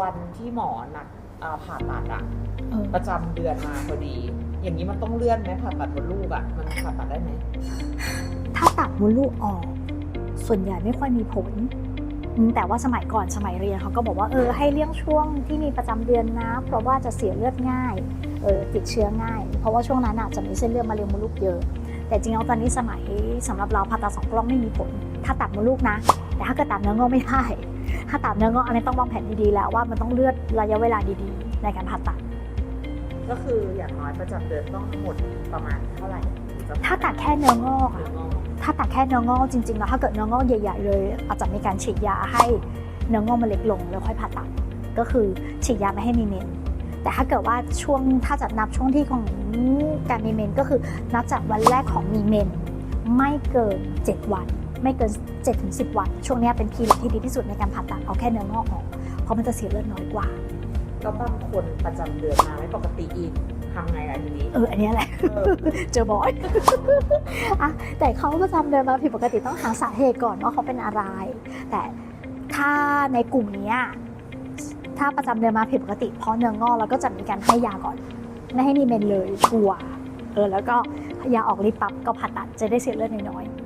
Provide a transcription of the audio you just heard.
วันที่หมอนัดอ่าผ่าตัดอะเออประจำเดือนมาพอดี อย่างนี้มันต้องเลื่อนไหมผ่าตัดมดลูกอะมันผ่าตัดได้ไหมถ้าตัดมดลูกออก ส่วนใหญ่ไม่ค่อยมีผลอืมแต่ว่าสมัยก่อนสมัยเรียนเขาก็บอกว่าเออให้เลี่ยงช่วงที่มีประจำเดือนนะ เพราะว่าจะเสียเลือดง่ายเออติดเชื้อง่าย เพราะว่าช่วงนั้นอาจจะมีเส้นเลือดมะเร็งมดลูกเยอะ แต่จริงๆแล้วตอนนี้สมัยสำหรับเราผ่าตัดสองกล้องไม่มีผล ถ้าตัดมดลูกนะ แต่ถ้าเกิดตัดเนื้องอกไม่ได้ ถ้าตัดเนื้องอกอันนี้ต้องวางแผนดีๆแล้วว่ามันต้องเลือดระยะเวลาดีๆ ในการผ่าตัด ก็คืออย่างน้อยประจำเดือนต้องหมดประมาณเท่าไหร่ถึงจะถ้าตัดแค่เนื้องอกอะเนื้องอกถ้าตัดแค่เนื้องอกจริงๆแล้วถ้าเกิดเนื้องอกใหญ่ๆเลย อาจจะมีการฉีดยาให้เนื้องอกมันเล็กลงแล้วค่อยผ่าตัด ก็คือฉีดยาไม่ให้มีเมนแต่ถ้าเกิดว่าช่วงถ้าจะนับช่วงที่ของการมีเมนก็คือนับจากวันแรกของมีเมนไม่เกิน 7 วัน ไม่เกิน7ถึง10 วัน ช่วงเนี้ยเป็นพีเรียดที่ดีที่สุดในการผ่าตัดเอาแค่เนื้องอกออก เพราะมันจะเสียเลือดน้อยกว่าก็บางคนประจำเดือนมาไม่ปกติอีกทำไงอะทีนี้ เออ อันเนี้ยแหละ เออ เจอบ่อย อะแต่เขาประจำเดินมาผิดปกติต้องหาสาเหตุก่อนว่าเขาเป็นอะไร แต่ถ้าในกลุ่มเนี้ยถ้าประจำเดือนมาผิดปกติเพราะเนื้องอกเราก็จะมีการให้ยาก่อน ไม่ให้มีเมนเลยกลัวเออแล้วก็ยาออกฤทธิ์ปั๊บก็ผ่าตัดจะได้เสียเลือดน้อยๆ